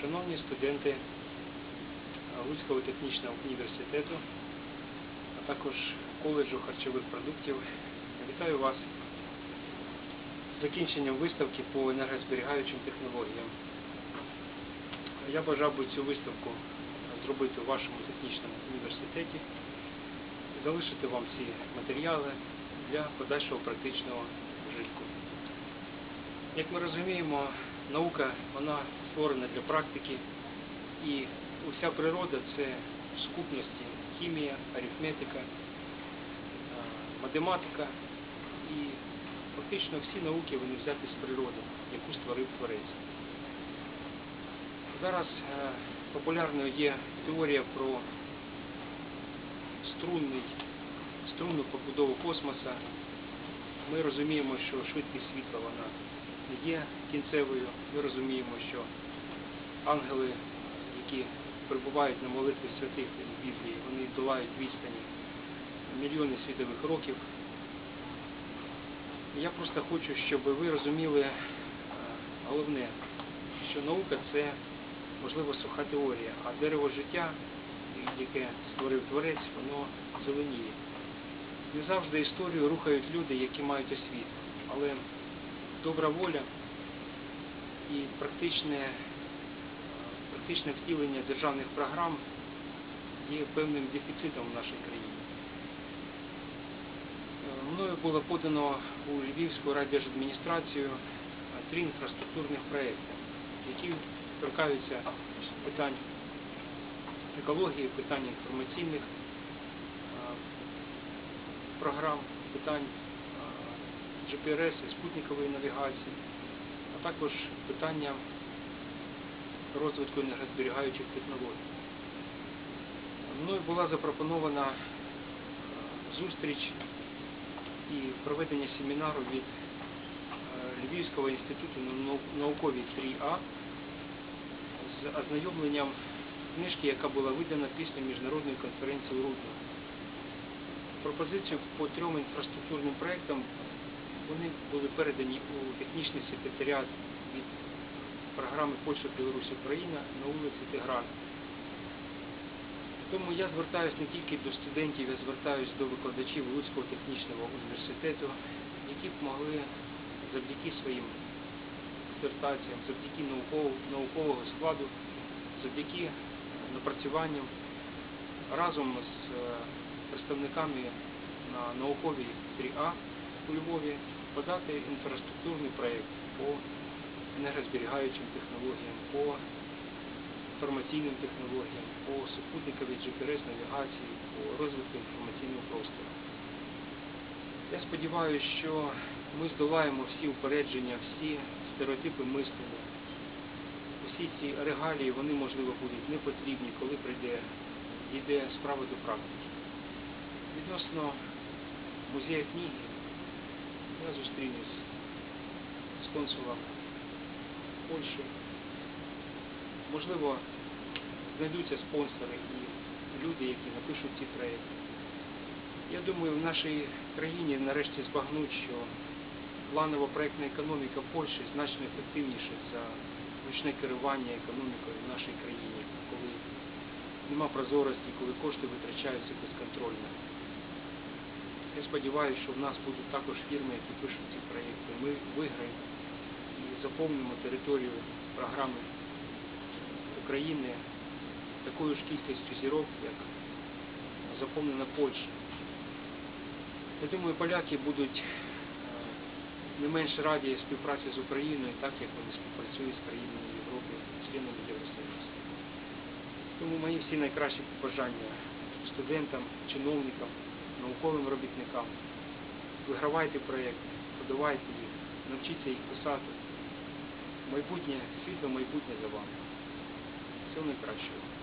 Шановні студенти Луцького технічного університету, а також коледжу харчових продуктів, вітаю вас з закінченням виставки по енергозберігаючим технологіям. Я бажав би цю виставку зробити у вашому технічному університеті, залишити вам ці матеріали для подальшого практичного вжитку. Як ми розуміємо, наука вона створена для практики, і уся природа це скупності хімія, арифметика, е, математика і фактично всі науки вони взяті з природи, яку створив творець. Зараз е, популярною є теорія про струнний, струнну побудову космоса. Ми розуміємо, що швидкість світла вона є кінцевою. Ми розуміємо, що ангели, які перебувають на молитві святих в Біблії, вони долають відстані мільйони світових років. Я просто хочу, щоб ви розуміли е, головне, що наука це можливо суха теорія, а дерево життя, яке створив творець, воно зеленіє. Не завжди історію рухають люди, які мають освіту, але добра воля і практичне, практичне втілення державних програм є певним дефіцитом в нашій країні. Е, Мною було подано у Львівську райдержадміністрацію е, три інфраструктурних проекти, які торкаються питань екології, питань інформаційних е, програм, питань GPRS і спутникової навігації, а також питання розвитку енергозберігаючих технологій. Мною була запропонована е, зустріч і проведення семінару від е, Львівського інституту нау- науковій 3А з ознайомленням книжки, яка була видана після міжнародної конференції у Рудно. Пропозицію по трьом інфраструктурним проектам вони були передані у технічний секретаріат від програми Польща, Білорусь, Україна на вулиці Тиграна. Тому я звертаюся не тільки до студентів, я звертаюся до викладачів Луцького технічного університету, які б могли завдяки своїм дисертаціям, завдяки наукового, наукового складу, завдяки е, напрацюванням разом з е, представниками на науковій 3А у Львові подати інфраструктурний проєкт по енергозберігаючим технологіям, по інформаційним технологіям, по супутниковій GPS навігації, по розвитку інформаційного простору. Я сподіваюся, що ми здолаємо всі упередження, всі стереотипи мислення. Усі ці регалії, вони, можливо, будуть не потрібні, коли прийде, йде справа до практики. Відносно музею книги, я зустрінусь з консулом Польщі. Можливо, знайдуться спонсори і люди, які напишуть ці проєкти. Я думаю, в нашій країні нарешті збагнуть, що планова проєктна економіка Польщі значно ефективніша за ручне керування економікою в нашій країні, коли нема прозорості, коли кошти витрачаються безконтрольно. Я сподіваюся, що в нас будуть також фірми, які пишуть ці проєкти. Ми виграємо і заповнимо територію програми України такою ж кількістю зірок, як заповнена Польща. Я думаю, поляки будуть е, не менш раді співпраці з Україною, так як вони співпрацюють з країнами Європи, членами Євросоюзу. Тому мої всі найкращі побажання студентам, чиновникам, науковим робітникам. Вигравайте проєкти, подавайте їх, навчіться їх писати. Майбутнє, світло майбутнє за вами. Всього найкращого.